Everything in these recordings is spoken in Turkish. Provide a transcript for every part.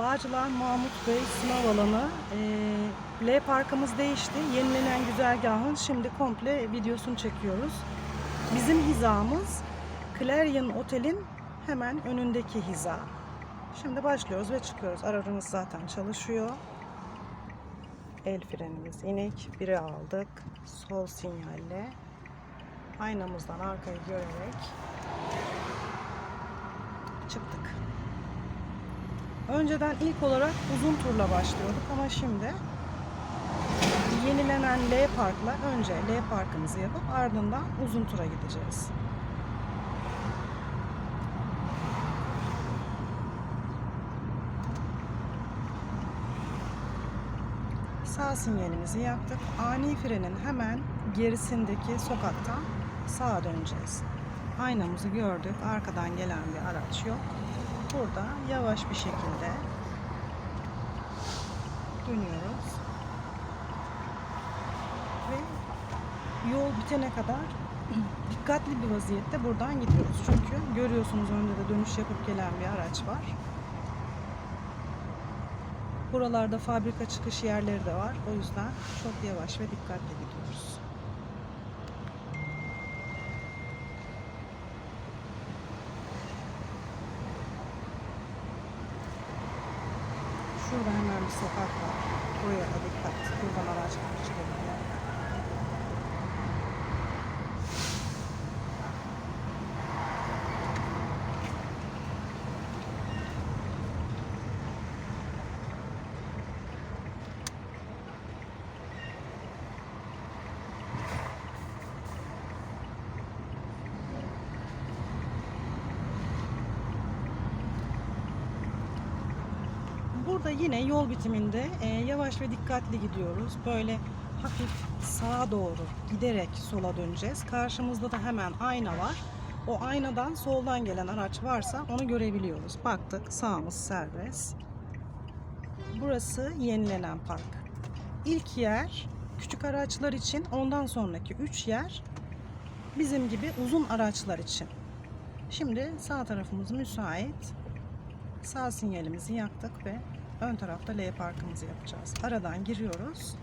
Bağcılar Mahmut Bey sınav alanı. Ee, L parkımız değişti. Yenilenen güzergahın şimdi komple videosunu çekiyoruz. Bizim hizamız Clarion Otel'in hemen önündeki hiza. Şimdi başlıyoruz ve çıkıyoruz. Aracımız zaten çalışıyor. El frenimiz inik. Biri aldık. Sol sinyalle. Aynamızdan arkayı görerek çıktık. Önceden ilk olarak uzun turla başlıyorduk ama şimdi yenilenen L Park'la önce L Park'ımızı yapıp ardından uzun tura gideceğiz. Sağ sinyalimizi yaktık. Ani frenin hemen gerisindeki sokaktan sağa döneceğiz. Aynamızı gördük. Arkadan gelen bir araç yok. Burada yavaş bir şekilde dönüyoruz. Ve yol bitene kadar dikkatli bir vaziyette buradan gidiyoruz. Çünkü görüyorsunuz önde de dönüş yapıp gelen bir araç var. Buralarda fabrika çıkış yerleri de var. O yüzden çok yavaş ve dikkatli gidiyoruz. Şuradan hemen bir sokak var. Buraya da dikkat. Buradan araçlar çıkabilir. Burada yine yol bitiminde e, yavaş ve dikkatli gidiyoruz. Böyle hafif sağa doğru giderek sola döneceğiz. Karşımızda da hemen ayna var. O aynadan soldan gelen araç varsa onu görebiliyoruz. Baktık sağımız serbest. Burası yenilenen park. İlk yer küçük araçlar için, ondan sonraki 3 yer bizim gibi uzun araçlar için. Şimdi sağ tarafımız müsait. Sağ sinyalimizi yaktık ve ön tarafta L parkımızı yapacağız. Aradan giriyoruz.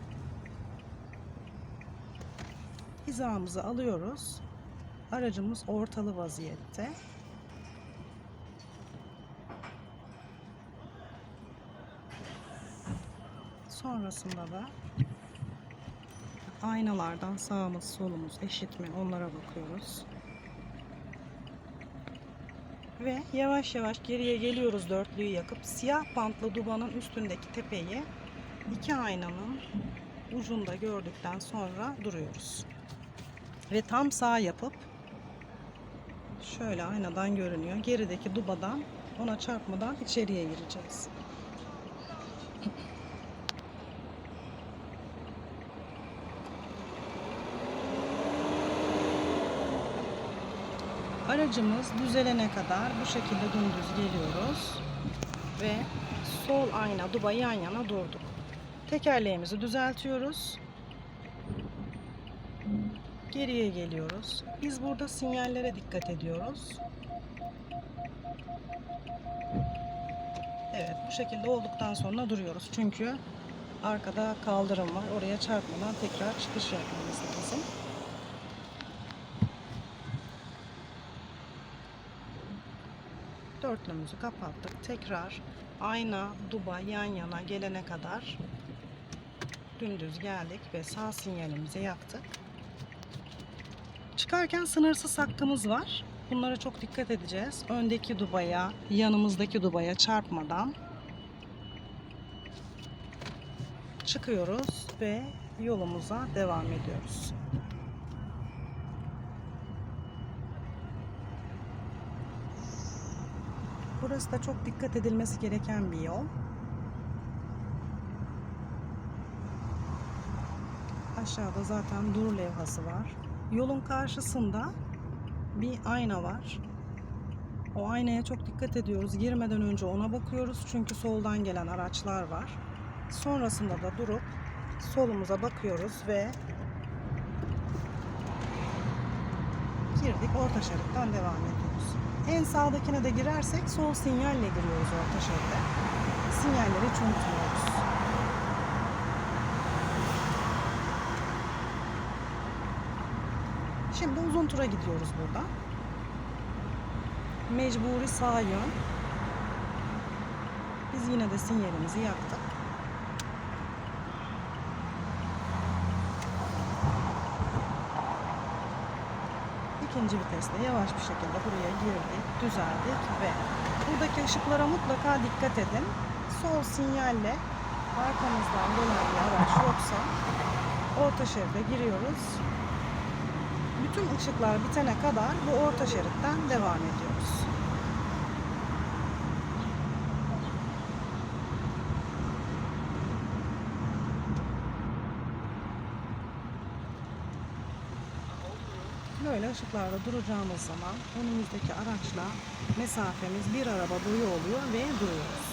Hizamızı alıyoruz. Aracımız ortalı vaziyette. Sonrasında da aynalardan sağımız solumuz eşit mi onlara bakıyoruz. Ve yavaş yavaş geriye geliyoruz dörtlüyü yakıp siyah bantlı dubanın üstündeki tepeyi iki aynanın ucunda gördükten sonra duruyoruz. Ve tam sağ yapıp şöyle aynadan görünüyor. Gerideki dubadan ona çarpmadan içeriye gireceğiz. Aracımız düzelene kadar bu şekilde dümdüz geliyoruz ve sol ayna duba yan yana durduk. Tekerleğimizi düzeltiyoruz. Geriye geliyoruz. Biz burada sinyallere dikkat ediyoruz. Evet bu şekilde olduktan sonra duruyoruz. Çünkü arkada kaldırım var. Oraya çarpmadan tekrar çıkış yapmamız lazım. Dörtlümüzü kapattık. Tekrar ayna, duba yan yana gelene kadar dümdüz geldik ve sağ sinyalimizi yaktık. Çıkarken sınırsız hakkımız var. Bunlara çok dikkat edeceğiz. Öndeki dubaya, yanımızdaki dubaya çarpmadan çıkıyoruz ve yolumuza devam ediyoruz. Burası da çok dikkat edilmesi gereken bir yol. Aşağıda zaten dur levhası var. Yolun karşısında bir ayna var. O aynaya çok dikkat ediyoruz. Girmeden önce ona bakıyoruz. Çünkü soldan gelen araçlar var. Sonrasında da durup solumuza bakıyoruz ve girdik. Orta şeritten devam ediyoruz. En sağdakine de girersek sol sinyalle giriyoruz orta şeride. sinyalleri unutmuyoruz. Şimdi uzun tura gidiyoruz burada. Mecburi sağ yön. Biz yine de sinyalimizi yaktık. İkinci viteste yavaş bir şekilde buraya girdik, düzeldik ve buradaki ışıklara mutlaka dikkat edin. Sol sinyalle arkamızdan gelen bir araç yoksa orta şeride giriyoruz. Bütün ışıklar bitene kadar bu orta şeritten devam ediyoruz. Böyle ışıklarda duracağımız zaman önümüzdeki araçla mesafemiz bir araba boyu oluyor ve duruyoruz.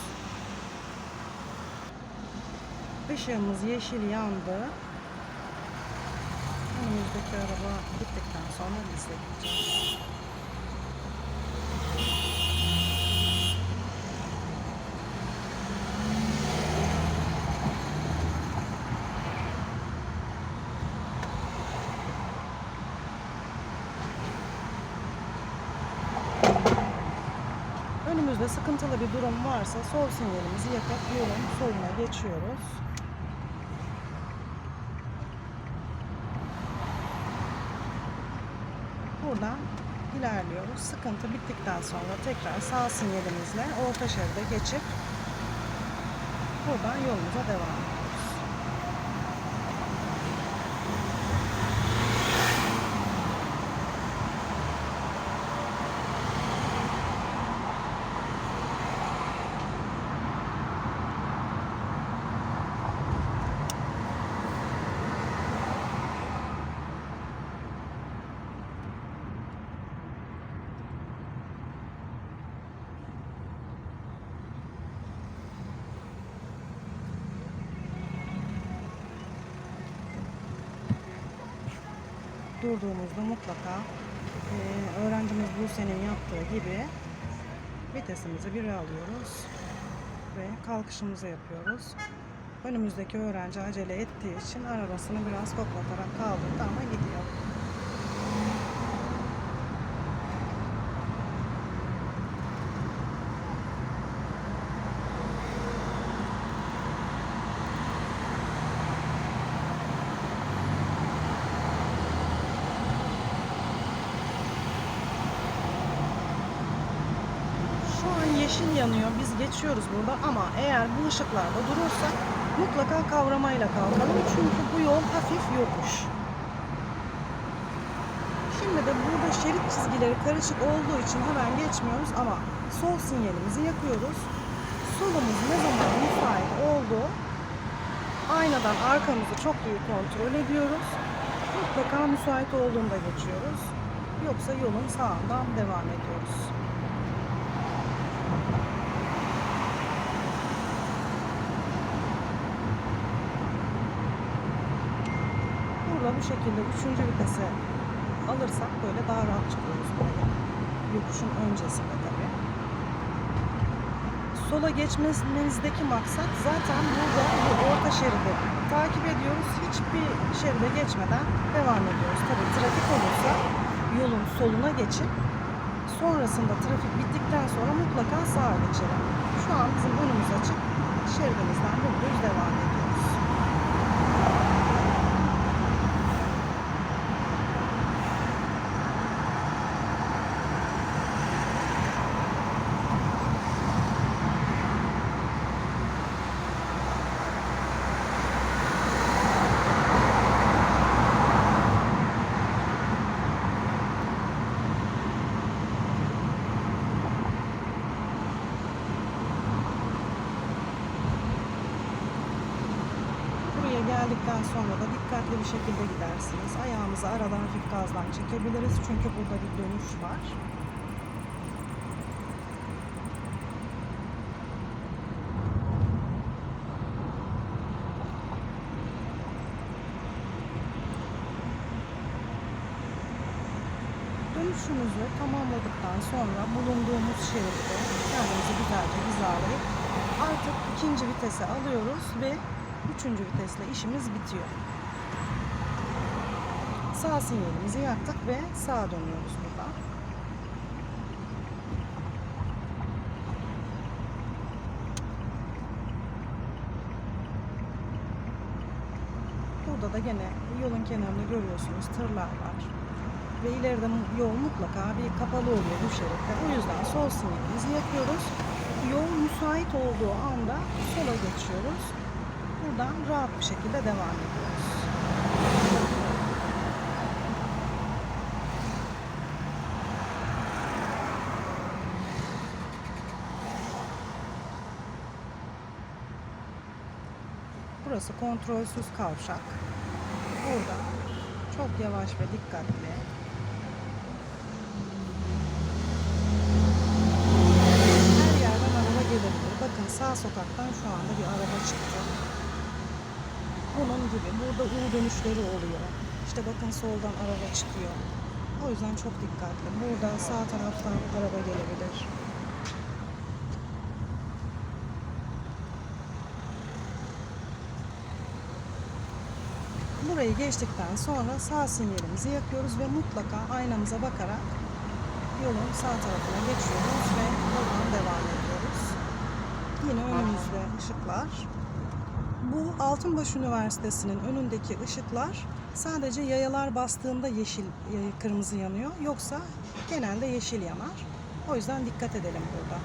Işığımız yeşil yandı. Önümüzdeki araba gittikten sonra biz de gideceğiz. Önümüzde sıkıntılı bir durum varsa sol sinyalimizi yakıp yolun soluna geçiyoruz. Buradan ilerliyoruz. Sıkıntı bittikten sonra tekrar sağ sinyalimizle orta şeride geçip buradan yolumuza devam ediyoruz. durduğumuzda mutlaka e, öğrencimiz Buse'nin yaptığı gibi vitesimizi bire alıyoruz ve kalkışımızı yapıyoruz. Önümüzdeki öğrenci acele ettiği için arabasını biraz koklatarak kaldırdı ama gidiyor. Şu an yeşil yanıyor. Biz geçiyoruz burada ama eğer bu ışıklarda durursak mutlaka kavramayla kalkalım. Çünkü bu yol hafif yokuş. Şimdi de burada şerit çizgileri karışık olduğu için hemen geçmiyoruz ama sol sinyalimizi yakıyoruz. Solumuz ne zaman müsait oldu aynadan arkamızı çok iyi kontrol ediyoruz. Mutlaka müsait olduğunda geçiyoruz. Yoksa yolun sağından devam ediyoruz. Burada bu şekilde üçüncü vitese alırsak böyle daha rahat çıkıyoruz buraya. Yokuşun öncesinde tabii. Sola geçmenizdeki maksat zaten burada bu orta şeridi takip ediyoruz. Hiçbir şeride geçmeden devam ediyoruz. Tabii trafik olursa yolun soluna geçip sonrasında trafik bittikten sonra mutlaka sağa geçelim. Şu an bizim önümüz açık. Şeridimizden dümdüz devam ediyoruz. Buraya geldikten sonra da dikkatli bir şekilde gidersiniz. Ayağımızı arada hafif gazdan çekebiliriz çünkü burada bir dönüş var. Dönüşümüzü tamamladıktan sonra bulunduğumuz şeritte kendimizi güzel güzelce hizalayıp artık ikinci vitese alıyoruz ve üçüncü vitesle işimiz bitiyor. Sağ sinyalimizi yaktık ve sağa dönüyoruz burada. Burada da gene yolun kenarında görüyorsunuz tırlar var. Ve ileride yol mutlaka bir kapalı oluyor bu şeritte. O yüzden sol sinyalimizi yakıyoruz. Yol müsait olduğu anda sola geçiyoruz. Buradan rahat bir şekilde devam ediyoruz. Burası kontrolsüz kavşak. Burada çok yavaş ve dikkatli. Her yerden araba gelebilir. Bakın sağ sokaktan şu anda bir araba çıktı. Bunun gibi burada U dönüşleri oluyor. İşte bakın soldan araba çıkıyor. O yüzden çok dikkatli. Burada sağ taraftan araba gelebilir. Burayı geçtikten sonra sağ sinyalimizi yakıyoruz ve mutlaka aynamıza bakarak yolun sağ tarafına geçiyoruz ve buradan devam ediyoruz. Yine önümüzde ışıklar. Bu Altınbaş Üniversitesi'nin önündeki ışıklar sadece yayalar bastığında yeşil, e, kırmızı yanıyor. Yoksa genelde yeşil yanar. O yüzden dikkat edelim burada.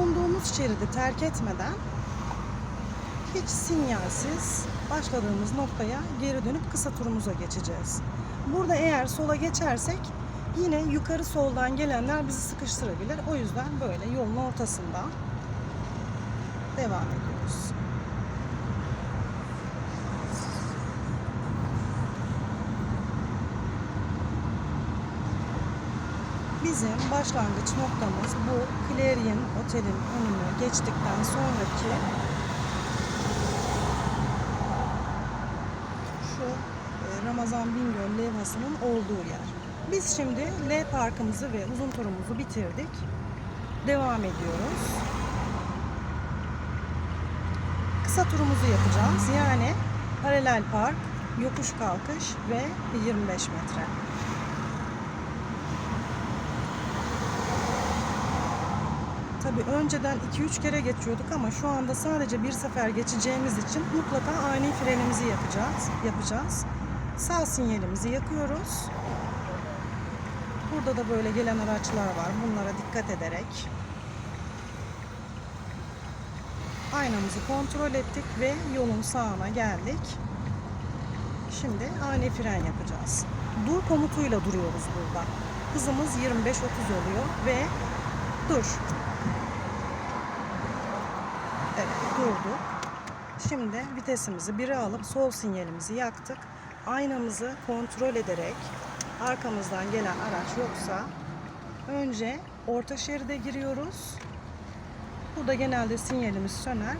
bulunduğumuz şeridi terk etmeden hiç sinyalsiz başladığımız noktaya geri dönüp kısa turumuza geçeceğiz. Burada eğer sola geçersek yine yukarı soldan gelenler bizi sıkıştırabilir. O yüzden böyle yolun ortasında devam ediyoruz. Bizim başlangıç noktamız bu Clarion Otel'in önünü geçtikten sonraki şu e, Ramazan Bingöl levhasının olduğu yer. Biz şimdi L parkımızı ve uzun turumuzu bitirdik. Devam ediyoruz. Kısa turumuzu yapacağız. Yani paralel park, yokuş kalkış ve 25 metre. Tabii önceden 2-3 kere geçiyorduk ama şu anda sadece bir sefer geçeceğimiz için mutlaka ani frenimizi yapacağız. yapacağız. Sağ sinyalimizi yakıyoruz. Burada da böyle gelen araçlar var. Bunlara dikkat ederek aynamızı kontrol ettik ve yolun sağına geldik. Şimdi ani fren yapacağız. Dur komutuyla duruyoruz burada. Hızımız 25-30 oluyor ve dur Evet durduk. Şimdi vitesimizi 1'e alıp sol sinyalimizi yaktık. Aynamızı kontrol ederek arkamızdan gelen araç yoksa önce orta şeride giriyoruz. Burada genelde sinyalimiz söner.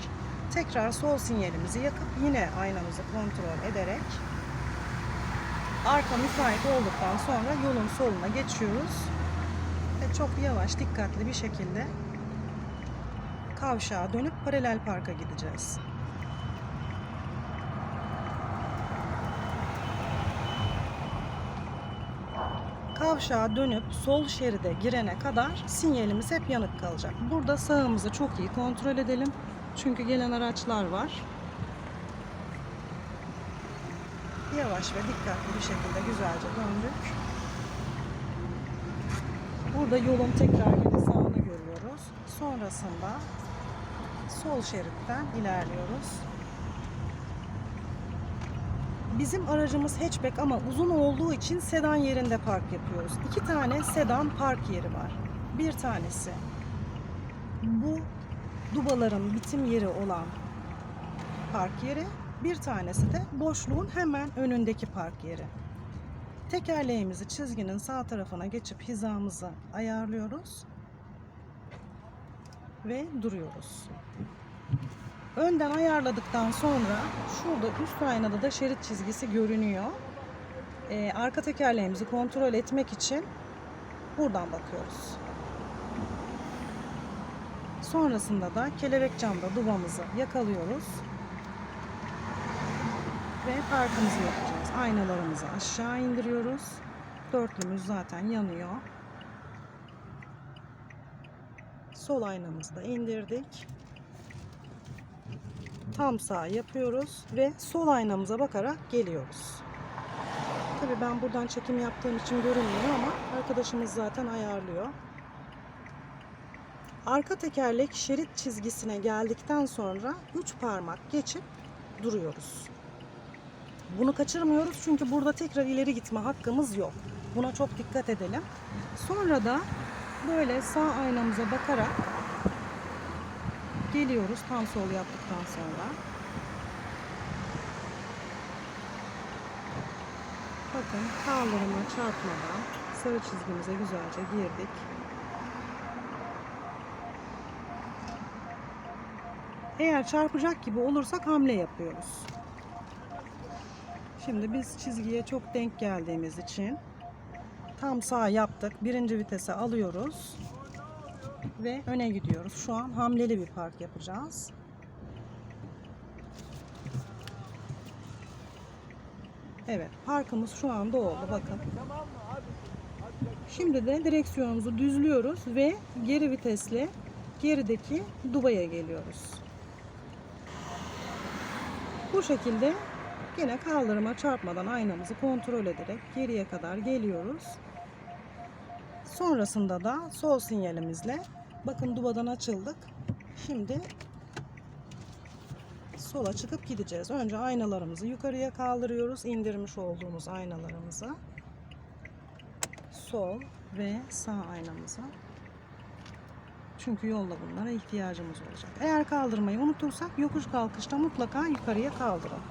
Tekrar sol sinyalimizi yakıp yine aynamızı kontrol ederek arka müsait olduktan sonra yolun soluna geçiyoruz. Ve çok yavaş, dikkatli bir şekilde kavşağa dönüp paralel parka gideceğiz. Kavşağa dönüp sol şeride girene kadar sinyalimiz hep yanık kalacak. Burada sağımızı çok iyi kontrol edelim. Çünkü gelen araçlar var. Yavaş ve dikkatli bir şekilde güzelce döndük. Burada yolun tekrar yine sağını görüyoruz. Sonrasında sol şeritten ilerliyoruz. Bizim aracımız hatchback ama uzun olduğu için sedan yerinde park yapıyoruz. İki tane sedan park yeri var. Bir tanesi bu dubaların bitim yeri olan park yeri. Bir tanesi de boşluğun hemen önündeki park yeri. Tekerleğimizi çizginin sağ tarafına geçip hizamızı ayarlıyoruz ve duruyoruz. Önden ayarladıktan sonra şurada üst aynada da şerit çizgisi görünüyor. Ee, arka tekerleğimizi kontrol etmek için buradan bakıyoruz. Sonrasında da kelebek camda duvamızı yakalıyoruz. Ve parkımızı yapacağız. Aynalarımızı aşağı indiriyoruz. Dörtlümüz zaten yanıyor. Sol aynamızı da indirdik. Tam sağ yapıyoruz ve sol aynamıza bakarak geliyoruz. Tabii ben buradan çekim yaptığım için görünmüyor ama arkadaşımız zaten ayarlıyor. Arka tekerlek şerit çizgisine geldikten sonra 3 parmak geçip duruyoruz. Bunu kaçırmıyoruz çünkü burada tekrar ileri gitme hakkımız yok. Buna çok dikkat edelim. Sonra da böyle sağ aynamıza bakarak geliyoruz tam sol yaptıktan sonra. Bakın kaldırıma çarpmadan sarı çizgimize güzelce girdik. Eğer çarpacak gibi olursak hamle yapıyoruz. Şimdi biz çizgiye çok denk geldiğimiz için tam sağ yaptık. Birinci vitese alıyoruz ve öne gidiyoruz. Şu an hamleli bir park yapacağız. Evet, parkımız şu anda oldu. Bakın. Şimdi de direksiyonumuzu düzlüyoruz ve geri vitesle gerideki dubaya geliyoruz. Bu şekilde yine kaldırıma çarpmadan aynamızı kontrol ederek geriye kadar geliyoruz. Sonrasında da sol sinyalimizle bakın dubadan açıldık. Şimdi sola çıkıp gideceğiz. Önce aynalarımızı yukarıya kaldırıyoruz. indirmiş olduğumuz aynalarımızı. Sol ve sağ aynamıza. Çünkü yolda bunlara ihtiyacımız olacak. Eğer kaldırmayı unutursak yokuş kalkışta mutlaka yukarıya kaldıralım.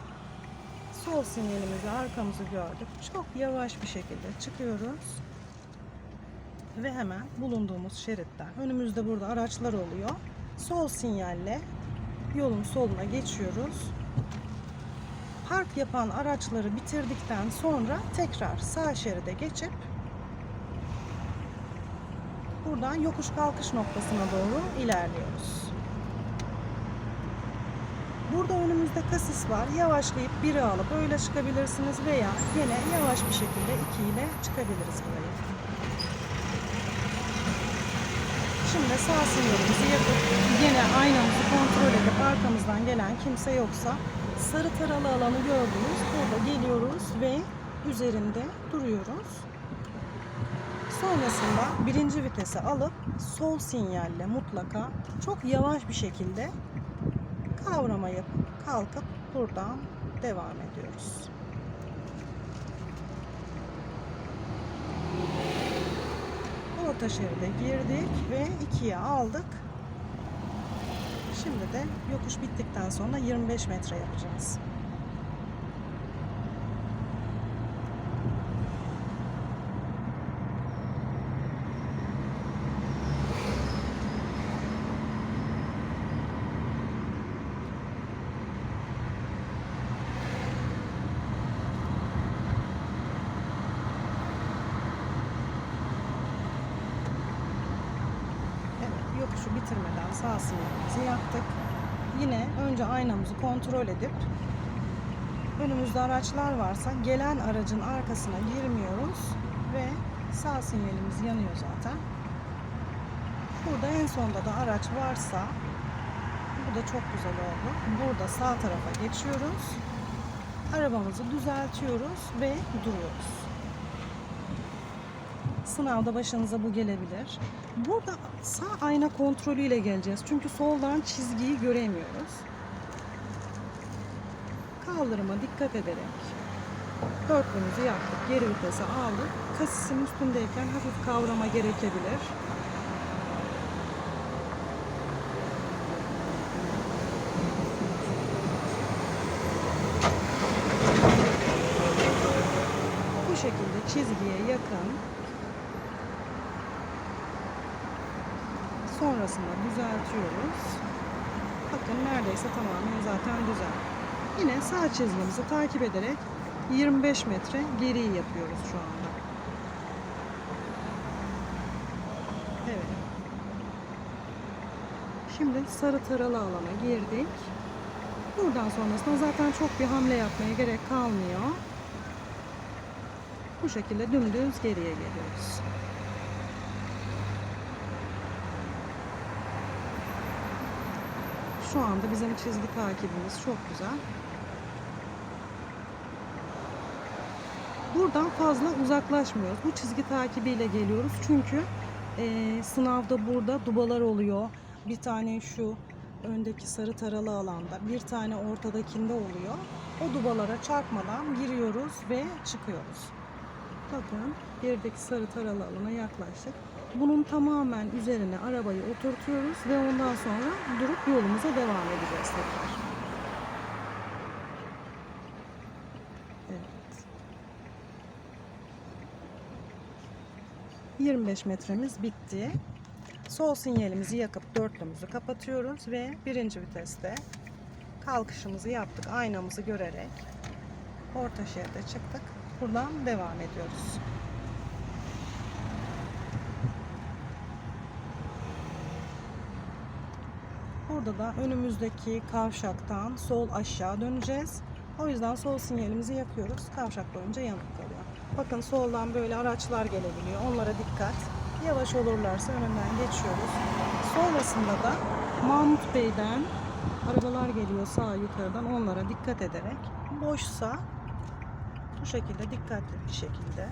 Sol sinyalimizi arkamızı gördük. Çok yavaş bir şekilde çıkıyoruz. Ve hemen bulunduğumuz şeritten. Önümüzde burada araçlar oluyor. Sol sinyalle yolun soluna geçiyoruz. Park yapan araçları bitirdikten sonra tekrar sağ şeride geçip buradan yokuş kalkış noktasına doğru ilerliyoruz. Burada önümüzde kasis var. Yavaşlayıp biri alıp öyle çıkabilirsiniz veya yine yavaş bir şekilde iki ile çıkabiliriz burayı. Şimdi sağ sinyalimizi yapıp yine aynamızı kontrol edip arkamızdan gelen kimse yoksa sarı taralı alanı gördünüz. Burada geliyoruz ve üzerinde duruyoruz. Sonrasında birinci vitese alıp sol sinyalle mutlaka çok yavaş bir şekilde kavrama yapıp kalkıp buradan devam ediyoruz. Orta şeride girdik ve ikiye aldık. Şimdi de yokuş bittikten sonra 25 metre yapacağız. Yokuşu bitirmeden sağ sinyalimizi yaktık. Yine önce aynamızı kontrol edip önümüzde araçlar varsa gelen aracın arkasına girmiyoruz ve sağ sinyalimiz yanıyor zaten. Burada en sonda da araç varsa bu da çok güzel oldu. Burada sağ tarafa geçiyoruz. Arabamızı düzeltiyoruz ve duruyoruz. Sınavda başınıza bu gelebilir. Burada sağ ayna kontrolüyle geleceğiz. Çünkü soldan çizgiyi göremiyoruz. Kaldırıma dikkat ederek dörtlümüzü yaptık. Geri vitese aldık. Kasisin üstündeyken hafif kavrama gerekebilir. Bu şekilde çizgiye yakın sonrasında düzeltiyoruz. Bakın neredeyse tamamen zaten düzel. Yine sağ çizgimizi takip ederek 25 metre geriyi yapıyoruz şu anda. Evet. Şimdi sarı taralı alana girdik. Buradan sonrasında zaten çok bir hamle yapmaya gerek kalmıyor. Bu şekilde dümdüz geriye geliyoruz. Şu anda bizim çizgi takibimiz çok güzel. Buradan fazla uzaklaşmıyoruz. Bu çizgi takibiyle geliyoruz. Çünkü eee, sınavda burada dubalar oluyor. Bir tane şu öndeki sarı taralı alanda, bir tane ortadakinde oluyor. O dubalara çarpmadan giriyoruz ve çıkıyoruz. Bakın gerideki sarı taralı alana yaklaştık. Bunun tamamen üzerine arabayı oturtuyoruz ve ondan sonra durup yolumuza devam edeceğiz tekrar. Evet. 25 metremiz bitti. Sol sinyalimizi yakıp dörtlümüzü kapatıyoruz ve birinci viteste kalkışımızı yaptık. Aynamızı görerek orta şeride çıktık. Buradan devam ediyoruz. Burada da önümüzdeki kavşaktan sol aşağı döneceğiz. O yüzden sol sinyalimizi yakıyoruz. Kavşak boyunca yanık kalıyor. Bakın soldan böyle araçlar gelebiliyor. Onlara dikkat. Yavaş olurlarsa önünden geçiyoruz. Sonrasında da Mahmut Bey'den arabalar geliyor sağ yukarıdan. Onlara dikkat ederek boşsa bu şekilde dikkatli bir şekilde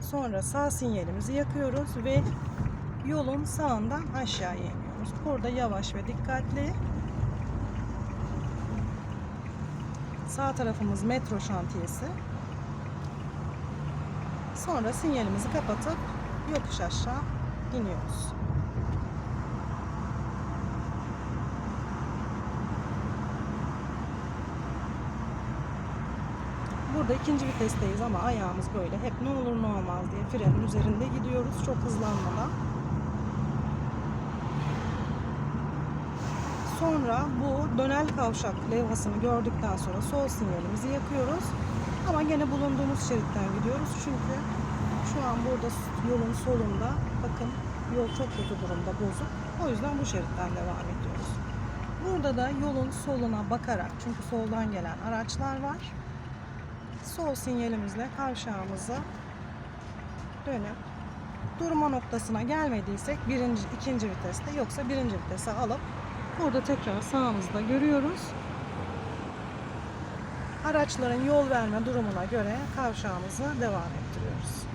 sonra sağ sinyalimizi yakıyoruz ve yolun sağından aşağıya iniyoruz. Burada yavaş ve dikkatli. Sağ tarafımız metro şantiyesi. Sonra sinyalimizi kapatıp yokuş aşağı iniyoruz. Burada ikinci vitesteyiz ama ayağımız böyle hep ne olur ne olmaz diye frenin üzerinde gidiyoruz çok hızlanmadan. Sonra bu dönel kavşak levhasını gördükten sonra sol sinyalimizi yakıyoruz. Ama gene bulunduğumuz şeritten gidiyoruz çünkü şu an burada yolun solunda bakın yol çok kötü durumda bozuk. O yüzden bu şeritten devam ediyoruz. Burada da yolun soluna bakarak çünkü soldan gelen araçlar var. Sol sinyalimizle kavşağımıza dönüp durma noktasına gelmediysek birinci, ikinci viteste yoksa birinci vitese alıp burada tekrar sağımızda görüyoruz. Araçların yol verme durumuna göre kavşağımızı devam ettiriyoruz.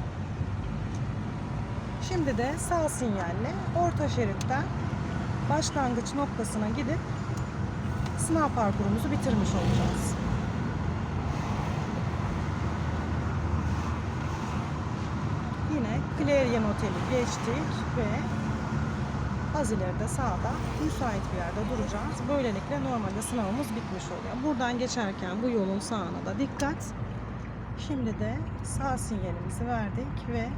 Şimdi de sağ sinyalle orta şeritten başlangıç noktasına gidip sınav parkurumuzu bitirmiş olacağız. Yine Clarion Oteli geçtik ve az ileride sağda müsait bir yerde duracağız. Böylelikle normalde sınavımız bitmiş oluyor. Buradan geçerken bu yolun sağına da dikkat. Şimdi de sağ sinyalimizi verdik ve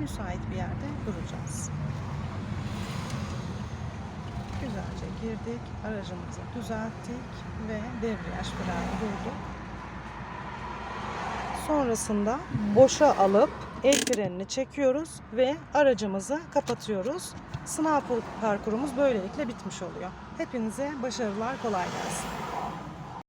müsait bir yerde duracağız. Güzelce girdik, aracımızı düzelttik ve debriyaj freni durduk. Sonrasında boşa alıp el frenini çekiyoruz ve aracımızı kapatıyoruz. Sınav parkurumuz böylelikle bitmiş oluyor. Hepinize başarılar, kolay gelsin.